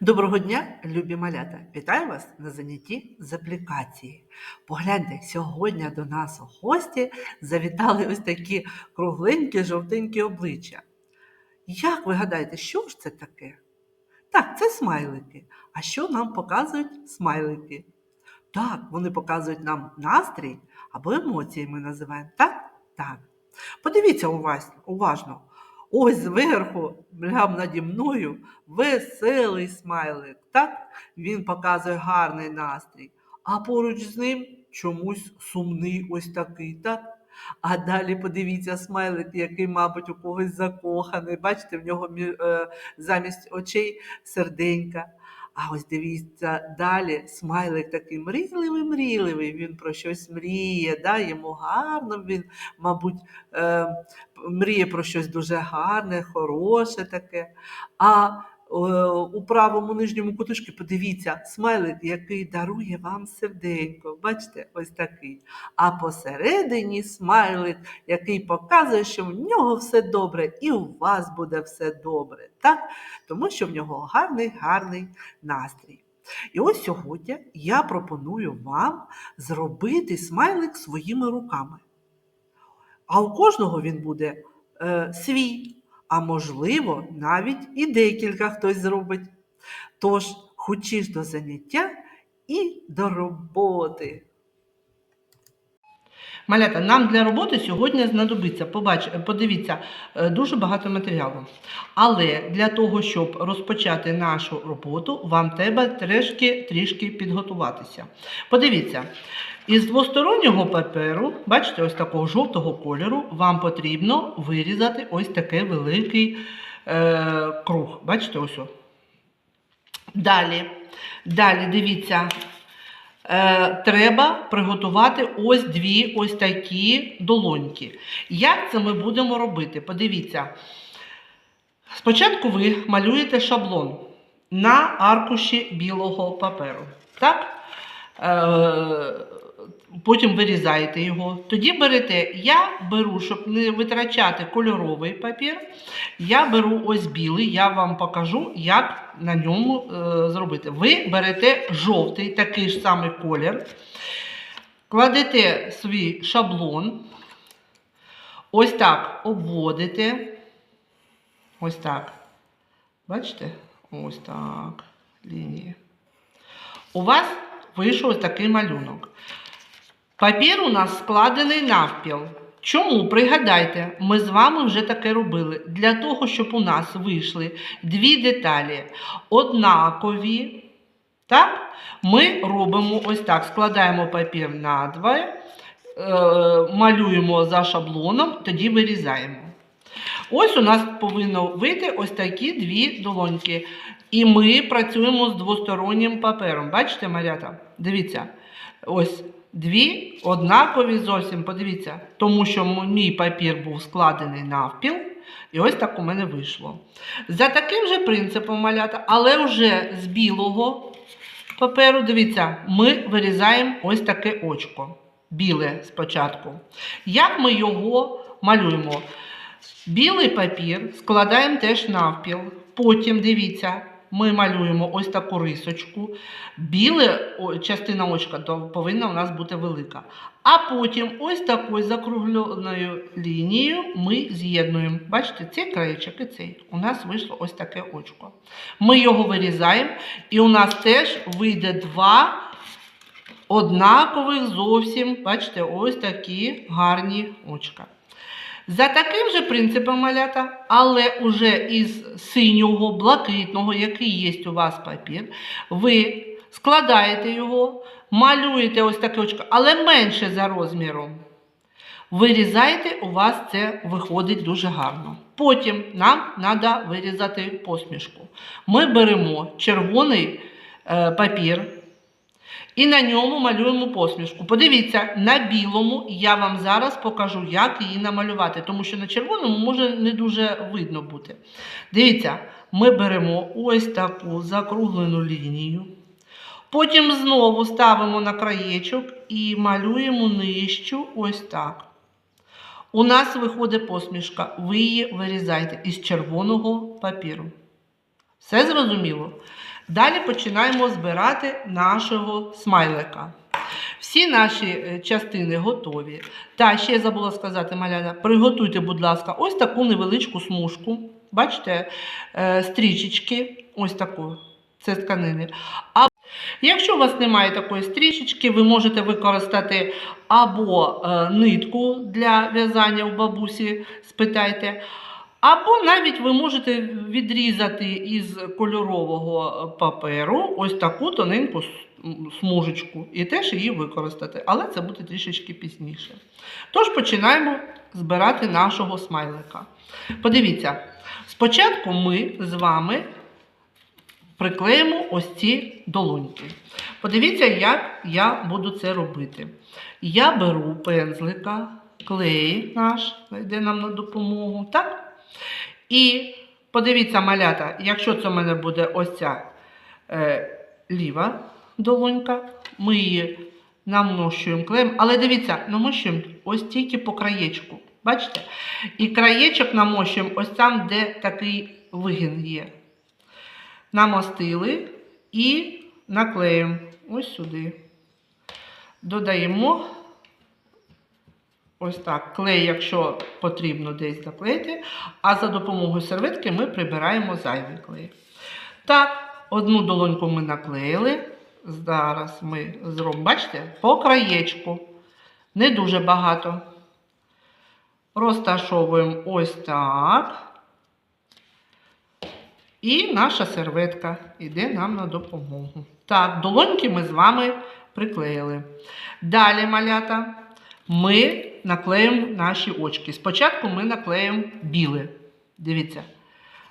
Доброго дня, любі малята! Вітаю вас на занятті з аплікації. Погляньте, сьогодні до нас у гості завітали ось такі кругленькі жовтенькі обличчя. Як ви гадаєте, що ж це таке? Так, це смайлики. А що нам показують смайлики? Так, вони показують нам настрій або емоції ми називаємо. Так? Так. Подивіться уважно. Ось зверху, прямо наді мною, веселий смайлик. Так? Він показує гарний настрій. А поруч з ним чомусь сумний ось такий, так? А далі подивіться смайлик, який, мабуть, у когось закоханий. Бачите, в нього е, замість очей серденька. А ось дивіться далі, смайлик такий мрійливий, мрійливий, він про щось мріє, да? йому гарно, він, мабуть, е, мріє про щось дуже гарне, хороше таке. А у правому нижньому куточку подивіться, смайлик, який дарує вам серденько. Бачите, ось такий. А посередині смайлик, який показує, що в нього все добре, і у вас буде все добре. Так? Тому що в нього гарний, гарний настрій. І ось сьогодні я пропоную вам зробити смайлик своїми руками. А у кожного він буде е, свій, а можливо, навіть і декілька хтось зробить. Тож, хочеш до заняття і до роботи. Малята, нам для роботи сьогодні знадобиться, побач, подивіться, е, дуже багато матеріалу. Але для того, щоб розпочати нашу роботу, вам треба трішки, трішки підготуватися. Подивіться, із двостороннього паперу, бачите, ось такого жовтого кольору, вам потрібно вирізати ось такий великий е, круг. Бачите, ось. Далі, далі дивіться, е, треба приготувати ось дві ось такі долоньки. Як це ми будемо робити? Подивіться. Спочатку ви малюєте шаблон на аркуші білого паперу. Так? Е, потім вирізаєте його. Тоді берете, я беру, щоб не витрачати кольоровий папір, я беру ось білий, я вам покажу, як на ньому е, зробити. Ви берете жовтий, такий ж самий колір, кладете свій шаблон, ось так обводите. Ось так. Бачите? Ось так. Лінії. У вас вийшов такий малюнок. Папір у нас складений навпіл. Чому? Пригадайте, ми з вами вже таке робили. Для того, щоб у нас вийшли дві деталі однакові, так? ми робимо ось так: складаємо папір надвоє, е, малюємо за шаблоном, тоді вирізаємо. Ось у нас повинно вийти ось такі дві долоньки. І ми працюємо з двостороннім папером. Бачите, малята? Дивіться. Ось дві однакові зовсім. Подивіться, тому що мій папір був складений навпіл. І ось так у мене вийшло. За таким же принципом малята, але вже з білого паперу, дивіться, ми вирізаємо ось таке очко. Біле спочатку. Як ми його малюємо? Білий папір складаємо теж навпіл. Потім, дивіться, ми малюємо ось таку рисочку. Біле о, частина очка повинна у нас бути велика. А потім ось такою закругленою лінією ми з'єднуємо. Бачите, цей краєчок і цей. У нас вийшло ось таке очко. Ми його вирізаємо, і у нас теж вийде два однакових зовсім, бачите, ось такі гарні очка. За таким же принципом малята, але уже із синього, блакитного, який є у вас папір, ви складаєте його, малюєте ось таке очко, але менше за розміром. Вирізаєте, у вас це виходить дуже гарно. Потім нам треба вирізати посмішку. Ми беремо червоний е, папір, і на ньому малюємо посмішку. Подивіться, на білому я вам зараз покажу, як її намалювати, тому що на червоному може не дуже видно бути. Дивіться, ми беремо ось таку закруглену лінію. Потім знову ставимо на краєчок і малюємо нижчу ось так. У нас виходить посмішка, ви її вирізаєте із червоного папіру. Все зрозуміло? Далі починаємо збирати нашого смайлика. Всі наші е, частини готові. Та ще я забула сказати, Маляна, приготуйте, будь ласка, ось таку невеличку смужку. Бачите, е, стрічечки, ось таку, це тканини. А якщо у вас немає такої стрічечки, ви можете використати або е, нитку для в'язання у бабусі, спитайте. Або навіть ви можете відрізати із кольорового паперу ось таку тоненьку смужечку і теж її використати, але це буде трішечки пізніше. Тож починаємо збирати нашого смайлика. Подивіться, спочатку ми з вами приклеїмо ось ці долоньки. Подивіться, як я буду це робити. Я беру пензлика, клей наш, йде нам на допомогу, так? І подивіться, малята, якщо це в мене буде ось ця е, ліва долонька, ми її намощуємо клеєм, але дивіться, намощуємо ось тільки по краєчку. Бачите? І краєчок намощуємо ось там, де такий вигін є. Намостили і наклеїмо ось сюди. Додаємо ось так клей, якщо потрібно десь заклеїти, а за допомогою серветки ми прибираємо зайвий клей. Так, одну долоньку ми наклеїли. Зараз ми зробимо, бачите, по краєчку. Не дуже багато. Розташовуємо ось так. І наша серветка йде нам на допомогу. Так, долоньки ми з вами приклеїли. Далі, малята, ми наклеїмо наші очки. Спочатку ми наклеїмо біле. Дивіться.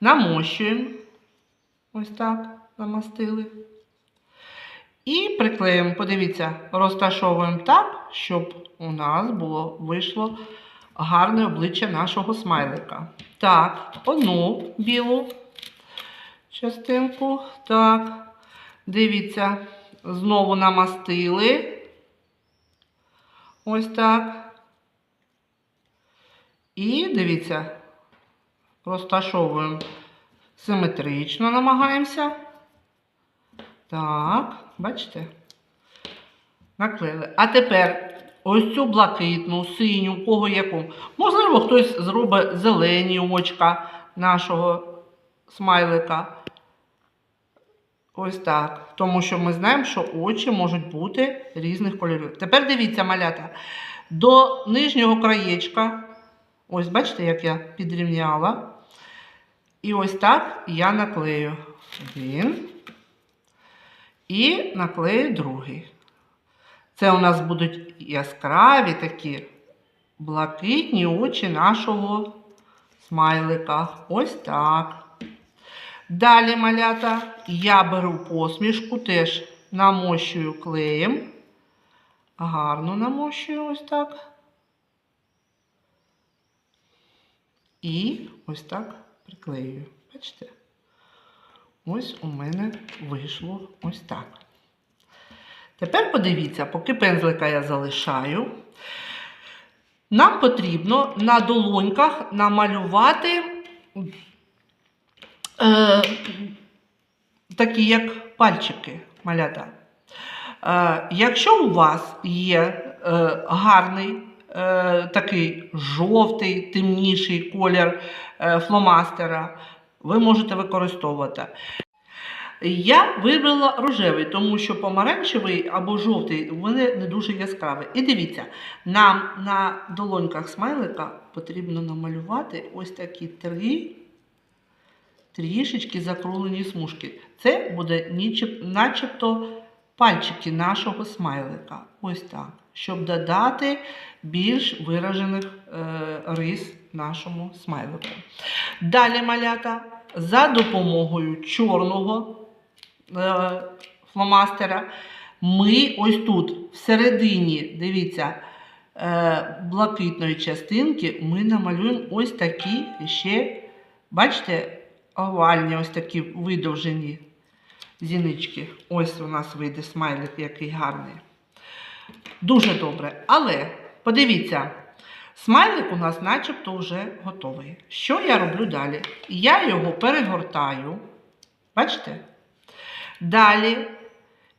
Намощуємо. Ось так, намастили. І приклеїмо, подивіться, розташовуємо так, щоб у нас було вийшло гарне обличчя нашого смайлика. Так, одну білу частинку. Так, дивіться, знову намастили. Ось так. І дивіться, розташовуємо симетрично, намагаємося. Так, бачите? Наклеїли. А тепер ось цю блакитну, синю, кого яку. Можливо, хтось зробить зелені очка нашого смайлика. Ось так. Тому що ми знаємо, що очі можуть бути різних кольорів. Тепер дивіться, малята. До нижнього краєчка. Ось бачите, як я підрівняла. І ось так я наклею один. І наклею другий. Це у нас будуть яскраві такі блакитні очі нашого смайлика. Ось так. Далі, малята, я беру посмішку, теж намощую клеєм. Гарно намощую ось так. І ось так приклеюю. Бачите? Ось у мене вийшло ось так. Тепер подивіться, поки пензлика я залишаю, нам потрібно на долоньках намалювати е, такі як пальчики малята. Е, якщо у вас є е, гарний такий жовтий, темніший колір е, фломастера, ви можете використовувати. Я вибрала рожевий, тому що помаранчевий або жовтий вони не дуже яскраві. І дивіться, нам на долоньках смайлика потрібно намалювати ось такі три трішечки закруглені смужки. Це буде начебто пальчики нашого смайлика. Ось так. Щоб додати більш виражених е, рис нашому смайлику. Далі малята за допомогою чорного е, фломастера ми ось тут всередині, дивіться, е, блакитної частинки ми намалюємо ось такі ще, бачите, овальні, ось такі видовжені зінички. Ось у нас вийде смайлик, який гарний. Дуже добре. Але подивіться, смайлик у нас начебто вже готовий. Що я роблю далі? Я його перегортаю. Бачите? Далі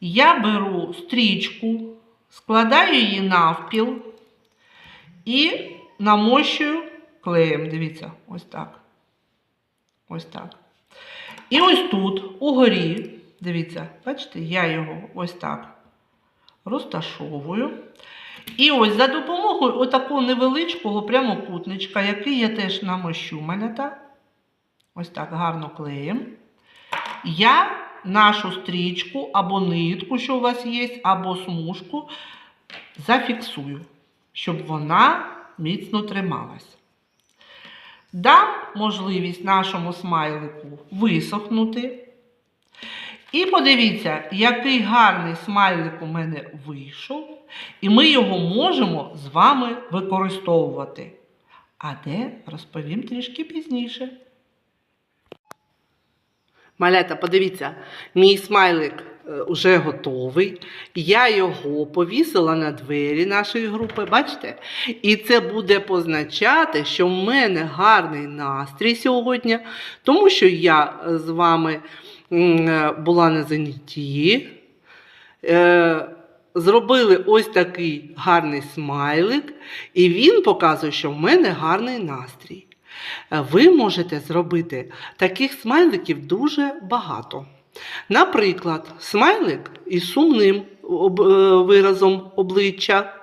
я беру стрічку, складаю її навпіл і намощую клеєм. Дивіться, ось так. Ось так. І ось тут, угорі, дивіться, бачите, я його ось так розташовую. І ось за допомогою отакого невеличкого прямокутничка, який я теж намощу малята, ось так гарно клеєм, я нашу стрічку або нитку, що у вас є, або смужку, зафіксую, щоб вона міцно трималась. Дам можливість нашому смайлику висохнути. І подивіться, який гарний смайлик у мене вийшов, і ми його можемо з вами використовувати. А де розповім трішки пізніше. Малята, подивіться, мій смайлик вже готовий. Я його повісила на двері нашої групи, бачите? І це буде позначати, що в мене гарний настрій сьогодні, тому що я е, з вами е, була на занятті. Е, Зробили ось такий гарний смайлик, і він показує, що в мене гарний настрій. Е, Ви можете зробити таких смайликів дуже багато. Наприклад, смайлик із сумним е, виразом обличчя.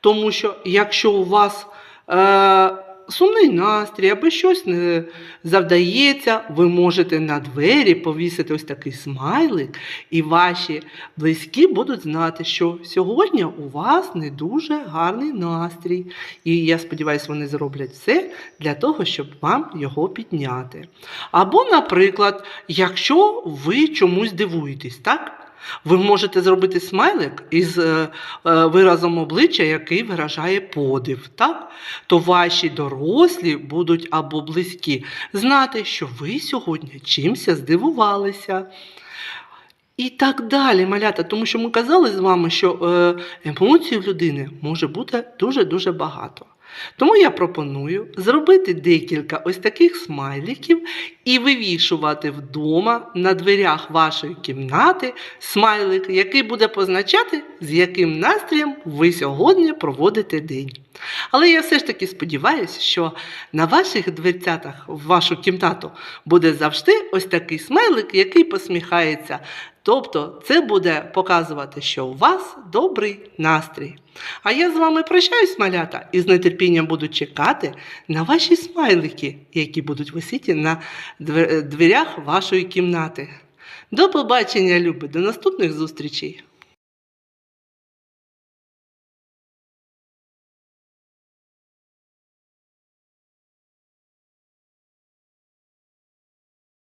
Тому що якщо у вас е, сумний настрій або щось не завдається, ви можете на двері повісити ось такий смайлик, і ваші близькі будуть знати, що сьогодні у вас не дуже гарний настрій. І я сподіваюся, вони зроблять все для того, щоб вам його підняти. Або, наприклад, якщо ви чомусь дивуєтесь, так? Ви можете зробити смайлик із е, е, виразом обличчя, який виражає подив, так? То ваші дорослі будуть або близькі знати, що ви сьогодні чимся здивувалися. І так далі, малята, тому що ми казали з вами, що е, емоцій в людини може бути дуже-дуже багато. Тому я пропоную зробити декілька ось таких смайликів і вивішувати вдома на дверях вашої кімнати смайлик, який буде позначати, з яким настроєм ви сьогодні проводите день. Але я все ж таки сподіваюся, що на ваших дверцятах в вашу кімнату буде завжди ось такий смайлик, який посміхається. Тобто це буде показувати, що у вас добрий настрій. А я з вами прощаюсь, малята, і з нетерпінням буду чекати на ваші смайлики, які будуть висіти на дверях вашої кімнати. До побачення, любі, до наступних зустрічей!